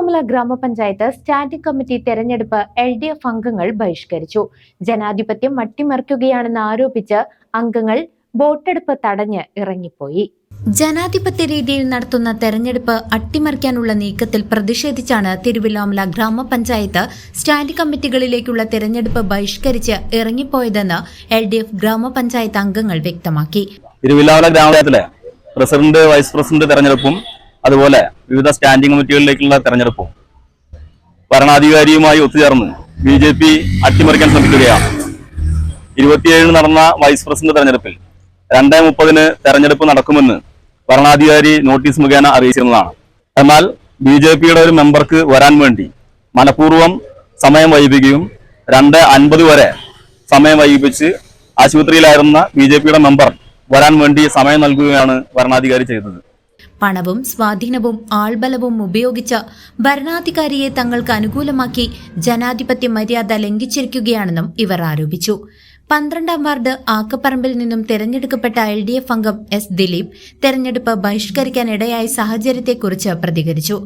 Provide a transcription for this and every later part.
Thiruvilwamala ഗ്രാമപഞ്ചായത്ത് standing committee തെരഞ്ഞെടുപ്പ് L D F അംഗങ്ങൾ ബഹിഷ്കരിച്ചു. ജനാധിപത്യം മട്ടിമറിക്കുകയാണെന്ന് ആരോപിച്ച് അംഗങ്ങൾ വോട്ടെടുപ്പ് തടഞ്ഞ് ഇറങ്ങിപ്പോയി. ജനാധിപത്യ രീതിയിൽ നടത്തുന്ന തെരഞ്ഞെടുപ്പ് അട്ടിമറിക്കാനുള്ള നീക്കത്തിൽ പ്രതിഷേധിച്ചാണ് തിരുവില്ലാമല ഗ്രാമപഞ്ചായത്ത് സ്റ്റാൻഡിംഗ് കമ്മിറ്റികളിലേക്കുള്ള തെരഞ്ഞെടുപ്പ് ബഹിഷ്കരിച്ച് ഇറങ്ങിപ്പോയതെന്ന് എൽ ഡി എഫ് ഗ്രാമപഞ്ചായത്ത് അംഗങ്ങൾ വ്യക്തമാക്കി. തിരുവില്ലാമല ഗ്രാമപഞ്ചായത്തിലെ പ്രസിഡന്റ് വൈസ് പ്രസിഡന്റ് തെരഞ്ഞെടുപ്പും അതുപോലെ വിവിധ സ്റ്റാൻഡിംഗ് കമ്മിറ്റികളിലേക്കുള്ള തെരഞ്ഞെടുപ്പും. ഭരണാധികാരിയുമായി ഒത്തുചേർന്ന് ബി ജെ പി അട്ടിമറിക്കാൻ ശ്രമിക്കുകയാണ്. ഇരുപത്തിയേഴിന് നടന്ന വൈസ് പ്രസിഡന്റ് തെരഞ്ഞെടുപ്പിൽ രണ്ടേ മുപ്പതിന് തെരഞ്ഞെടുപ്പ് നടക്കുമെന്ന് ഭരണാധികാരി നോട്ടീസ് മുഖേന അറിയിച്ചിരുന്നതാണ്. എന്നാൽ ബി ജെ പിയുടെ ഒരു മെമ്പർക്ക് വരാൻ വേണ്ടി മനഃപൂർവം സമയം വൈകിപ്പിക്കുകയും രണ്ട് അൻപത് വരെ സമയം വൈകിപ്പിച്ച് ആശുപത്രിയിലായിരുന്ന ബി മെമ്പർ വരാൻ വേണ്ടി സമയം നൽകുകയാണ് ഭരണാധികാരി ചെയ്തത്. പണവും സ്വാധീനവും ആൾബലവും ഉപയോഗിച്ച് ഭരണാധികാരിയെ തങ്ങൾക്ക് അനുകൂലമാക്കി ജനാധിപത്യ മര്യാദ ലംഘിച്ചിരിക്കുകയാണെന്നും ഇവർ ആരോപിച്ചു. പന്ത്രണ്ടാം വാർഡ് ആക്കപ്പറമ്പിൽ നിന്നും തെരഞ്ഞെടുക്കപ്പെട്ട എൽ ഡി എഫ് അംഗം എസ് ദിലീപ് തെരഞ്ഞെടുപ്പ് ബഹിഷ്കരിക്കാനിടയായ സാഹചര്യത്തെക്കുറിച്ച് പ്രതികരിച്ചു.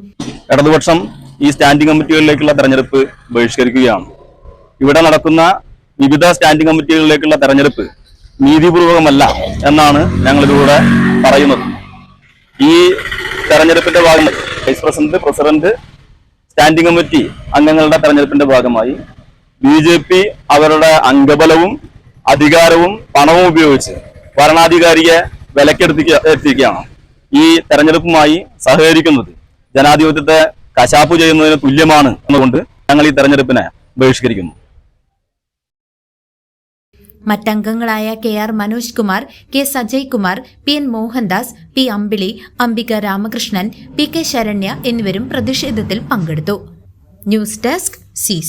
ഇടതുപക്ഷം ഈ സ്റ്റാൻഡിംഗ് കമ്മിറ്റികളിലേക്കുള്ള തെരഞ്ഞെടുപ്പ് ബഹിഷ്കരിക്കുകയാണ്. ഇവിടെ നടക്കുന്ന വിവിധ സ്റ്റാൻഡിംഗ് കമ്മിറ്റികളിലേക്കുള്ള തെരഞ്ഞെടുപ്പ് നീതിപൂർവകമല്ല എന്നാണ് ഞങ്ങളിതിലൂടെ പറയുന്നത്. ഈ തെരഞ്ഞെടുപ്പിന്റെ ഭാഗമായി vice president president standing committee അംഗങ്ങളുടെ തെരഞ്ഞെടുപ്പിന്റെ ഭാഗമായി ബി അവരുടെ അംഗബലവും അധികാരവും പണവും ഉപയോഗിച്ച് ഭരണാധികാരിയെ വിലക്കെടുത്തിക്ക ഈ തെരഞ്ഞെടുപ്പുമായി സഹകരിക്കുന്നത് ജനാധിപത്യത്തെ കശാപ്പ് ചെയ്യുന്നതിന് തുല്യമാണ് എന്നുകൊണ്ട് ഞങ്ങൾ ഈ തെരഞ്ഞെടുപ്പിനെ ബഹിഷ്കരിക്കുന്നു. മറ്റംഗങ്ങളായ K R Manoj Kumar K Sajay Kumar P N Mohandas P Ambili Ambika Ramakrishnan P K Saranya എന്നിവരും പ്രതിഷേധത്തിൽ പങ്കെടുത്തു. News desk C